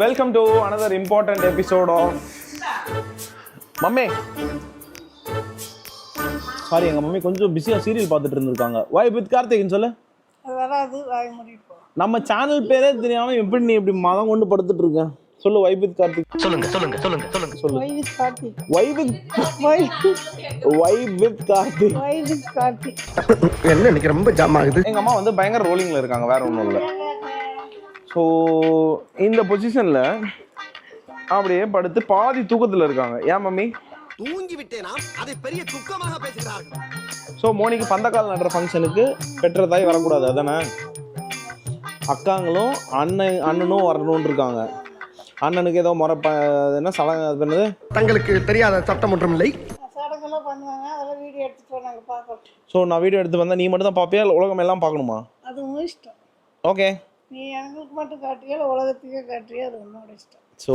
Welcome to another important episode of mummy sorry எங்க mummy கொஞ்சம் பிஸியா சீரியல் பார்த்துட்டு இருந்திருக்காங்க. வாய் வித் கார்த்திக்னு சொல்லு? வராது வாய் நம்ம சேனல் பேரே தெரியாம எப்படி நீ இப்படி மதம் கொண்டு படுத்துட்டு இருக்க? சொல்லு வைப் வித் கார்த்திக் சொல்லுங்க சொல்லுங்க சொல்லுங்க சொல்லுங்க. சொல்லு. வை வித் கார்த்திக் வைப் வித் வை வைப் வித் கார்த்திக் வை வித் கார்த்திக் என்ன இன்னைக்கு ரொம்ப ஜாம் ஆகுது? எங்க அம்மா வந்து பயங்கர ரோலிங்ல இருக்காங்க வேற ஒன்றும் இல்லை. ஸோ இந்த பொசிஷன்ல அப்படியே படுத்து பாதி தூக்கத்துல இருக்காங்க. ஏன் மம்மி? தூங்கி விட்டேனா அதை பெரிய துக்கமாக பேசுகிறார்கள். ஸோ மோனிக்கு பந்தக்கால் நடுற ஃபங்க்ஷனுக்கு பெற்ற தாய் வரக்கூடாது. அதானே? அக்காங்களும் அண்ணன் அண்ணனும் வரணும்னு இருக்காங்க. அண்ணனுக்கு ஏதோ முறை ப என்ன சல அது என்னது? தங்களுக்கு தெரியாத சட்டம் ஒன்றும் இல்லை. சடங்கெல்லாம் பண்ணுவாங்க. அதெல்லாம் வீடியோ எடுத்துட்டு போனாங்க பார்க்கணும் ஸோ நான் வீடியோ எடுத்து வந்தால் நீ மட்டும் தான் பார்ப்பியா? இல்லை உலகம் எல்லாம் பார்க்கணுமா? அது ஓகே நீ எங்களுக்கு மட்டும் காட்டுறியா இல்லை உலகத்துக்கே காட்டுறியா? அது உன்னோட இஷ்டம். ஸோ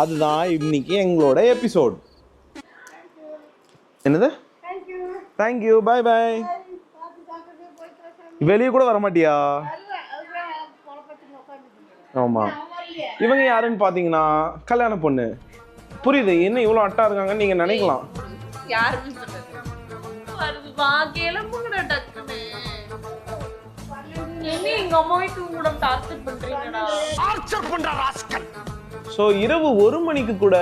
அதுதான் இன்னைக்கு எங்களோட எபிசோட் என்னது? தேங்க்யூ பை பை வெளியே கூட வர மாட்டியா? ஆமா. இவங்க யாருன்னு பாத்தீங்கன்னா கல்யாண பொண்ணு. புரியுது என்ன இவ்வளோ அட்டா இருக்காங்கன்னு நீங்க நினைக்கலாம். யாருன்னு எங்க அம்மாவை தூங்க டார்ச்சர் பண்றீங்கடா. டார்ச்சர் பண்ற ராஸ்கல். ஸோ இரவு ஒரு மணிக்கு கூட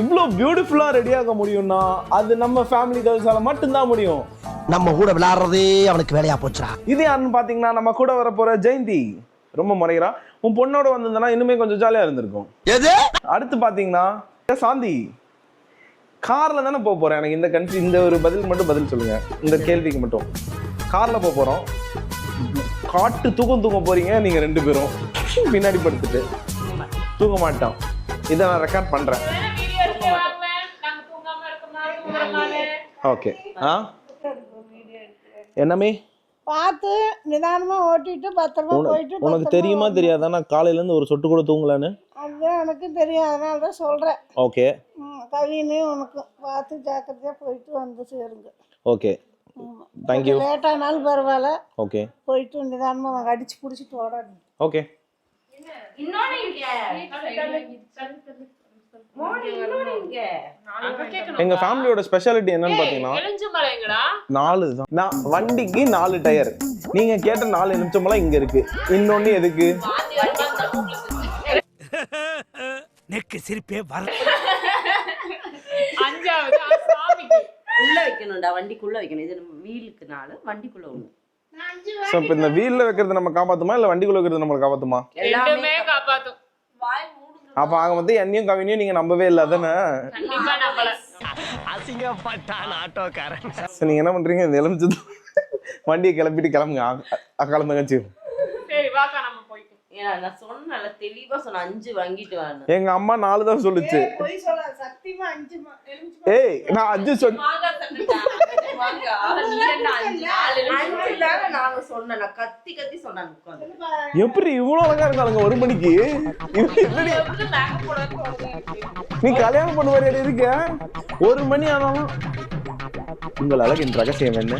இவ்வளோ பியூட்டிஃபுல்லாக ரெடியாக முடியும்னா அது நம்ம ஃபேமிலி கேர்ள்ஸால மட்டும்தான் முடியும். நம்ம கூட விளையாடுறதே அவனுக்கு வேலையா போச்சுடா. இது யாருன்னு பார்த்தீங்கன்னா நம்ம கூட வர போற ஜெயந்தி. ரொம்ப முறைகிறா. உன் பொண்ணோட வந்திருந்தனா இன்னுமே கொஞ்சம் ஜாலியாக இருந்திருக்கும். எது? அடுத்து பார்த்தீங்கன்னா சாந்தி. கார்ல தானே போக போறேன். எனக்கு இந்த கன்ஃபியூ இந்த ஒரு பதில் மட்டும் பதில் சொல்லுங்க. இந்த கேள்விக்கு மட்டும். கார்ல போக போறோம். காட்டு தூக்கம் தூங்க போறீங்க நீங்க ரெண்டு பேரும். பின்னாடி படுத்துட்டு. தூங்க மாட்டோம். இதை நான் ரெக்கார்ட் தூங்குறனால ஓகே ஆ? என்னமே? பார்த்து நிதானமா ஓட்டிட்டு பத்திரமா போயிட்டு உனக்கு தெரியுமா. தெரியாதா? நான் காலையில இருந்து ஒரு சொட்டு கூட தூங்கலன்னு. அதுதான் எனக்கு தெரியும் அதனால தான் சொல்கிறேன் ஓகே கவினே உனக்கு பார்த்து ஜாக்கிரதையாக போயிட்டு வந்து சேருங்க. ஓகே தேங்க்யூ லேட்டானாலும் பரவாயில்ல. ஓகே போயிட்டு நிதானமாக அடிச்சு பிடிச்சிட்டு ஓடாது ஓகே எங்க ஃபேமிலியோட ஸ்பெஷாலிட்டி என்னன்னு பாத்தீங்கன்னா நாலு தான். நான் வண்டிக்கு நாலு டயர். நீங்க கேட்ட நாலு நிமிஷமெல்லாம் இங்க இருக்கு. இன்னொன்னு எதுக்கு? நெக்கு சிரிப்பே வர உள்ள வைக்கணும்டா வண்டிக்குள்ள வைக்கணும். இது நம்ம வீலுக்கு நாலு வண்டிக்குள்ள ஒண்ணு ஸோ இப்போ இந்த வீல்ல வைக்கிறது நம்ம காப்பாத்துமா? இல்ல வண்டிக்குள்ள வைக்கிறது நம்மளை காப்பாத்துமா? ரெண்டுமே காப்பாத்தும். அப்ப ஆக மொத்தம் என்னையும் கவினையும் நீங்க நம்பவே இல்லை தானே அசிங்கப்பட்டான் ஆட்டோக்காரன். நீங்க என்ன பண்றீங்க? இந்த எலுமிச்சு வண்டியை கிளப்பிட்டு கிளம்புங்க. கிளம்புங்க சரி சரி வாக்கா நம்ம போய்க்கும் ஏன்னா நான் சொன்னல தெளிவா சொன்ன அஞ்சு வாங்கிட்டு வாங்க எங்க அம்மா நாலு தான் சொல்லுச்சு. ஏய் நான் அஞ்சு எப்படி இவ்வளவு அழகா இருக்காளுங்க ஒரு மணிக்கு? நீ கல்யாணம் பண்ண மாதிரி இருக்க ஒரு மணி ஆனாலும் உங்கள் அழகின் ரகசியம் என்ன?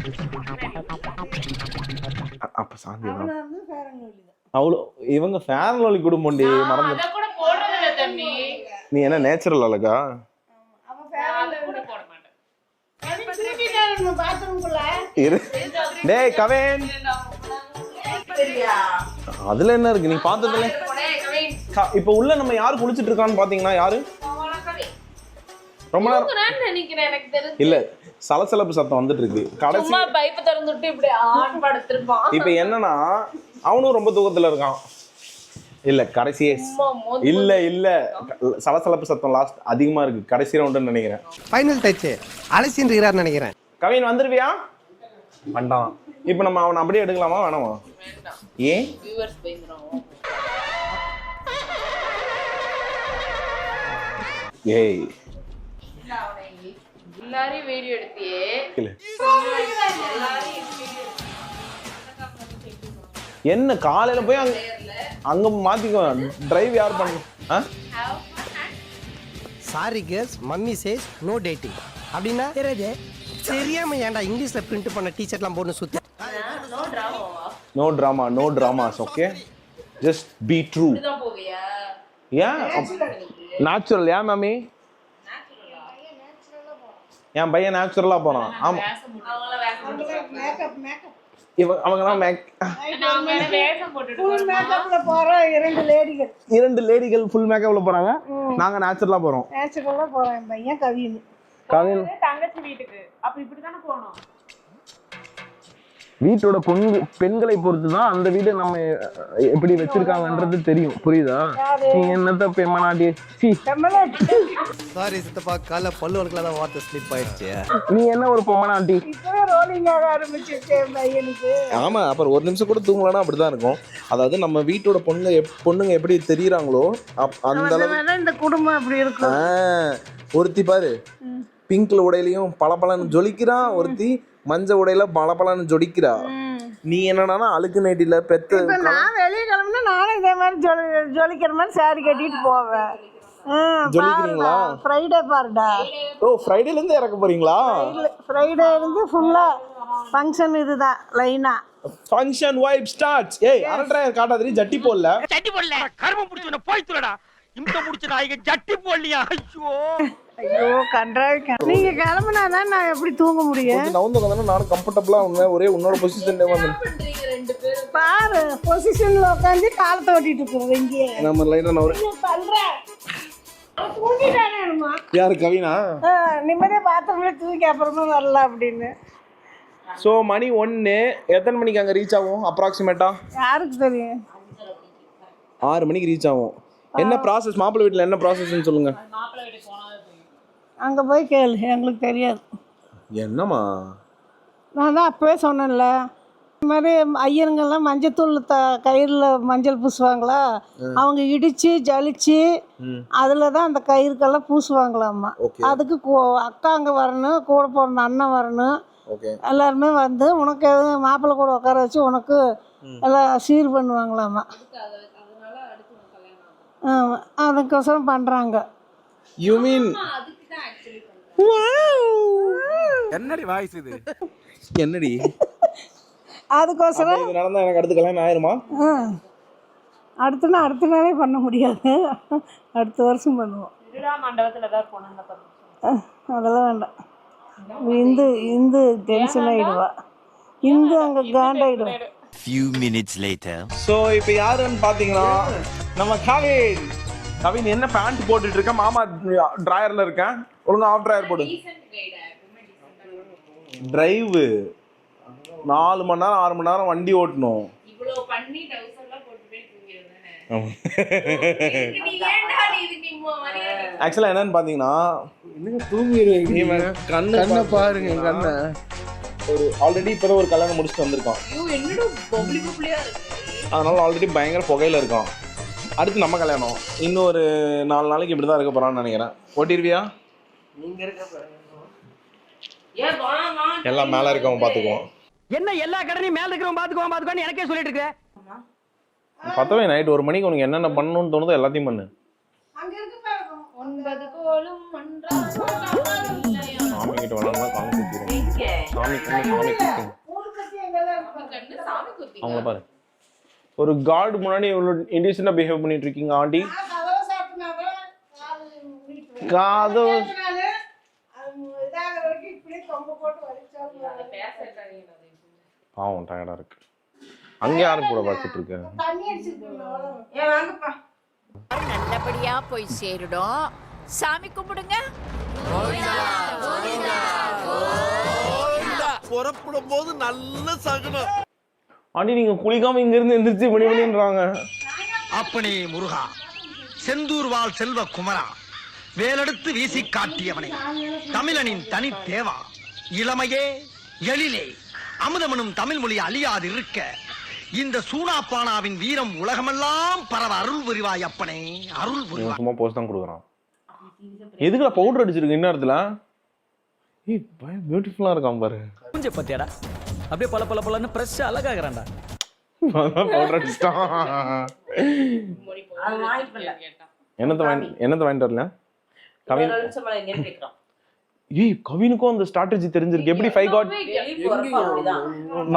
அப்ப சாந்தி அவ்வளோ இவங்க ஃபேன் லோலி குடும்பம் டி மறந்து அத கூட போடுறது இல்ல தம்பி. நீ என்ன நேச்சுரல் அழகா டேய் கவேன். அதுல என்ன இருக்கு? நீ பார்த்ததுல? இப்ப உள்ள நம்ம யாரு குளிச்சிட்டு இருக்கான்னு பாத்தீங்கன்னா யாரு? ரொம்ப நேரம் நினைக்கிறேன் எனக்கு தெரிஞ்சு. இல்ல சலசலப்பு சத்தம் வந்துட்டு இருக்கு கடைசி சும்மா பைப் திறந்து விட்டு இப்படி ஆன் படுத்திருப்பான். இப்ப என்னன்னா அவனும் ரொம்ப தூக்கத்துல இருக்கான். இல்ல கடைசியே இல்ல இல்ல. சலசலப்பு சத்தம் லாஸ்ட் அதிகமா இருக்கு. கடைசி ரவுண்டுன்னு நினைக்கிறேன். ஃபைனல் டச் அலசின்றார் நினைக்கிறேன். கவின் வந்துருவியா? வண்டான் இப்ப நம்ம அவனை அப்படியே எடுக்கலாமா வேணாமா? ஏன்? ஏய் எல்லாரையும் வீடியோ எடுத்தியே. என்ன காலையில போய் அங்க அங்க மாத்திக்கோ. டிரைவ் யார் பண்ண? ஆ? Sorry girls mummy says no dating அப்படின்னா தெரியாது. தெரியாம ஏன்டா இங்கிலீஷ்ல பிரிண்ட் பண்ண டிஷர்ட்லாம் போட்டு சுத்தி no drama no dramas okay just be true and natural ஏன் மாமி என் பையன் நேச்சுரலா போறான். ஆமா. அவங்கள வேஷம் மேக்கப் மேக்கப் இவ அவங்கலாம் மேக் நாங்க என்ன வேஷம் போட்டுட்டு ஃபுல் மேக்கப்ல போறோம் இரண்டு லேடிகள் இரண்டு லேடிகள் ஃபுல் மேக்கப்ல போறாங்க. நாங்க நேச்சுரலா போறோம். நேச்சுரலா போறேன் என் பையன் கவின்னு கவின். போறது தங்கச்சி வீட்டுக்கு. அப்ப இப்படித்தானே போகணும்? வீட்டோட பொன் பெண்களை பொறுத்து தான் அந்த வீடு நம்ம எப்படி வச்சிருக்காங்கன்றது தெரியும். புரியுதா? நீ என்னத்த பெம்மனாட்டி சீ. சாரி சித்தப்பா காலைல பல்லு வளர்க்கலாம் தான் வார்த்தை ஸ்லிப் ஆயிடுச்சு. நீ என்ன ஒரு பையனுக்கு. ஆமா அப்புறம் ஒரு நிமிஷம் கூட தூங்கலன்னா அப்படிதான் இருக்கும். அதாவது நம்ம வீட்டோட பொண்ணுங்க எப்- பொண்ணுங்க எப்படி தெரியுறாங்களோ அப்- அந்த அளவு இந்த குடும்பம் அப்படி இருக்கும். ஒருத்தி பாரு. பிங்க்ல உடையிலையும் பளபளன்னு ஜொலிக்கிறான் ஒருத்தி மஞ்ச உடையில பளபளன்னு ஜொலிக்கிறா. நீ என்னன்னா அழுக்கு நைட்டில பெத்த நான் வெளியே கிளம்புனா நானும் இதே மாதிரி ஜொலி ஜொலிக்கிற மாதிரி சாரி கட்டிட்டு போவேன். ஜொலிக்கிறீங்களா? ஃப்ரைடே பாருடா. ஓ ஃப்ரைடேல இருந்து இறக்க போறீங்களா? ஃப்ரைடே இருந்து ஃபுல்லா ஃபங்க்ஷன் இதுதான் லைனா ஃபங்க்ஷன் வைப் ஸ்டார்ட்ஸ் ஏய் அரட்ராயர் காட்டாதீ ஜட்டி போடல. ஜட்டி போடல. கரும முடிச்சு போய் துறடா இம்ச முடிச்சு நாய்க்கு ஜட்டி போடலையா? ஐயோ. ஐயோ கன்றாவி நீங்க கிளம்புனா தான் நான் எப்படி தூங்க முடியும்? நவுந்து உட்காந்தா நானும் கம்ஃபர்டபுளா உண்மை ஒரே உன்னோட பொசிஷன் வந்து பண்றீங்க ரெண்டு பேரும்? பாரு பொசிஷன்ல உட்காந்து காலத்தை ஓட்டிட்டு இருக்கிறது இங்கேயே. நம்ம லைனா நவரு பண்றேன். யாரு கவினா? நிம்மதியா பாத்திரம்ல தூக்கி அப்புறமா வரலாம் அப்படின்னு. ஸோ மணி ஒன்று எத்தனை மணிக்கு அங்கே ரீச் ஆகும் அப்ராக்சிமேட்டா யாருக்கு தெரியும்? ஆறு மணிக்கு ரீச் ஆகும். என்ன ப்ராசஸ் மாப்பிள்ளை வீட்டில் என்ன ப்ராசஸ்ன்னு சொல்லுங்க மாப்பிள்ளை வீட்டுக்கு போனது தெரியும் அங்க போய் கேளு எங்களுக்கு தெரியாது. என்னம்மா? நான் தான் அப்பவே சொன்னேன்ல இந்த மாதிரி ஐயருங்கெல்லாம் மஞ்சத்தூள் த கயிறில் மஞ்சள் பூசுவாங்களா? அவங்க இடித்து ஜலிச்சு அதில் தான் அந்த கயிறுக்கெல்லாம் பூசுவாங்களாம்மா. அதுக்கு கூ- அக்கா அங்கே வரணும் கூட பிறந்த அண்ணன் வரணும். ஓகே. எல்லாருமே வந்து உனக்கு எதுவும் மாப்பிள்ளை கூட உட்கார வச்சு உனக்கு எல்லாம் சீர் பண்ணுவாங்களாம்மா. ஆமா, அதுக்கோசரம் பண்ணுறாங்க யூ மீன் என்னடி வாய்ஸ் இது? என்னடி? அதுக்கோசரம் இது நடந்தா எனக்கு அடுத்து கல்யாணம் ஆயிருமா. அடுத்த அடுத்த நாளே பண்ண முடியாது. அடுத்த வருஷம் பண்ணுவோம். அதெல்லாம் வேண்டாம். இந்து இந்து டென்ஷன் ஆயிடுவா. இந்து அங்கே காண்டாயிடுவா. Few minutes later. ஸோ இப்போ யாருன்னு பார்த்தீங்கன்னா நம்ம கவின் கவின் என்ன பேண்ட் போட்டுட்டு இருக்க? மாமா டிராயர்ல இருக்கேன் ஒழுங்கா ஆஃப் டிராயர் போடு. டிரைவு நாலு மணி நேரம் ஆறு மணி நேரம் வண்டி ஓட்டணும். இவ்வளவு பண்ணி டவுசர்லாம் போட்டு போய் தூங்கிடுது தானே நீ ஏன்டா நீ இதுக்கு இம்மோ மரியாதை ஆக்சுவலாக என்னன்னு பார்த்தீங்கன்னா இவன் கண்ணு கண்ணை பாருங்க. கண்ணை. ஒரு ஆல்ரெடி இப்போ ஒரு கல்யாணம் முடிச்சுட்டு வந்திருக்கான். ஐயோ என்னடா பப்ளி பப்ளியா இருக்கு. அதனால ஆல்ரெடி பயங்கர புகையில இருக்கான். அடுத்து நம்ம கல்யாணம். இன்னும் ஒரு நாலு நாளைக்கு இப்படி தான் இருக்க போறான்னு நினைக்கிறேன். ஓட்டிருவியா? ஏன் வாமா எல்லாம் மேலே இருக்கவன் பார்த்துக்குவான் என்ன எல்லா கடனையும் மேல இருக்கிறவன் பாத்துக்குவான் பாத்துக்குவான் எனக்கே சொல்லிட்டு இருக்க. பத்தவே நைட் ஒரு மணிக்கு உனக்கு என்னென்ன பண்ணணும்னு தோணுதோ எல்லாத்தையும் பண்ணு. சாமி கிட்ட சாமி குத்திடும் எங்க? சாமி சாமி குத்திடும் கண்டு சாமி குத்தி அவங்கள பாரு. ஒரு காட் முன்னாடி இவ்வளோ இண்டிசெண்டாக பிஹேவ் பண்ணிட்டு இருக்கீங்க ஆண்டி காது பாவம் டயர்டாக இருக்கு. அங்கே யாரும் கூட பார்த்துட்டு இருக்க? நல்லபடியா போய் சேருடும். சாமி கும்பிடுங்க. புறப்படும் போது நல்ல சகுனம். ஆண்டி நீங்க குளிக்காம இங்க இருந்து எந்திரிச்சு மணி மணின்றாங்க அப்பனே முருகா செந்தூர் வாழ் செல்வ குமரா வேலெடுத்து வீசி காட்டியவனே தமிழனின் தனி தேவா இளமையே எழிலே அமுதமனும் தமிழ் மொழி அழியாது இருக்க இந்த சூனாப்பானாவின் வீரம் உலகமெல்லாம் பரவ அருள் புரிவாய் அப்பனே அருள் புரிவாய். சும்மா போஸ்ட் தான் கொடுக்குறான். எதுக்குல பவுடர் அடிச்சிருக்கு இன்னத்துல ஏய் பய பியூட்டிஃபுல்லா இருக்கான் பாரு. மூஞ்ச பத்தியாடா? அப்படியே பல பல பலன்னு ஃப்ரெஷ் அழகாகிறான்டா அது என்னத்த வாங்கி என்னத்த வாங்கிட்டு வரல? கவின் ஏய் கவினுக்கும் அந்த ஸ்ட்ராட்டஜி தெரிஞ்சிருக்கு. எப்படி ஃபைவ் காட்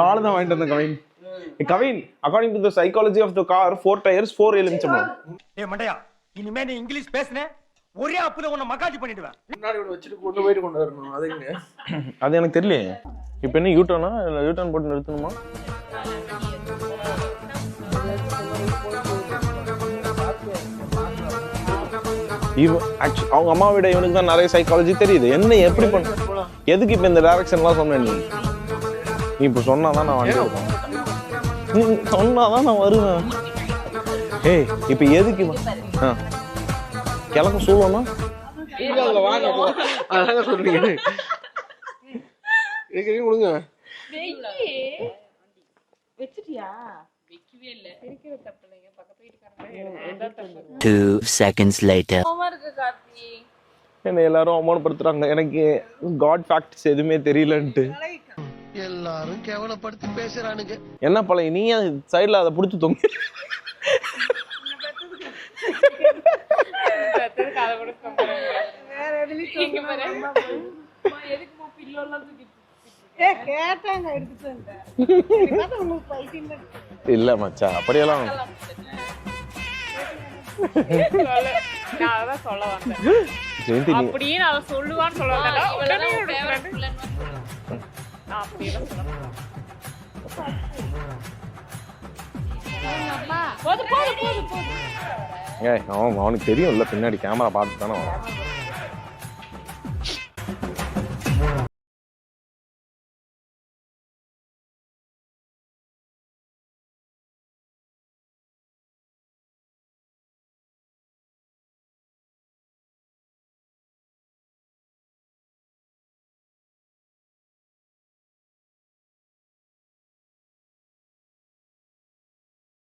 நாலு தான் வாங்கிட்டு வந்தேன் Kavin. Kavin according to the psychology of the car four tyres four எலுமிச்சம்பழம் ஏ மண்டையா இனிமே நீ இங்கிலீஷ் பேசுன ஒரே அப்புல உன்னை மகாஜி பண்ணிடுவேன். அது எனக்கு தெரியலையே. இப்போ என்ன யூட்டர்னா இல்லை யூட்டர்ன் போட்டு நிறுத்தணுமா? இவ ஆக்சுவலி அவங்க அம்மா விட இவனுக்கு தான் நிறைய சைக்காலஜி தெரியுது. என்ன எப்படி பண்ண எதுக்கு இப்போ இந்த டைரக்ஷன்லாம் சொன்ன நீ? நீ இப்போ சொன்னாதான் நான் வண்டி எடுப்பேன் நீ சொன்னாதான் நான் வருவேன். ஏய் இப்போ எதுக்கு? ஆ. கிழக்கு சூழணும் அதாங்க சொல்றீங்க. எங்க கொடுங்க. Two seconds later. இருக்கு கார்த்தி. என்னை எல்லாரும் அவமானப்படுத்துறாங்க. எனக்கு காட் ஃபேக்ட்ஸ் எதுவுமே தெரியலன்ட்டு. எல்லாரும் கேவலப்படுத்தி பேசுறானுங்க. என்ன பழைய நீ சைடுல அதை பிடிச்சி தொங்க? வேற தூக்கிட்டு இல்ல மச்சான் அப்படியெல்லாம் ஜெயந்தி அப்படியே நான் சொல்லுவான்னு அவனுக்கு தெரியும்ல பின்னாடி கேமரா பார்த்து தானே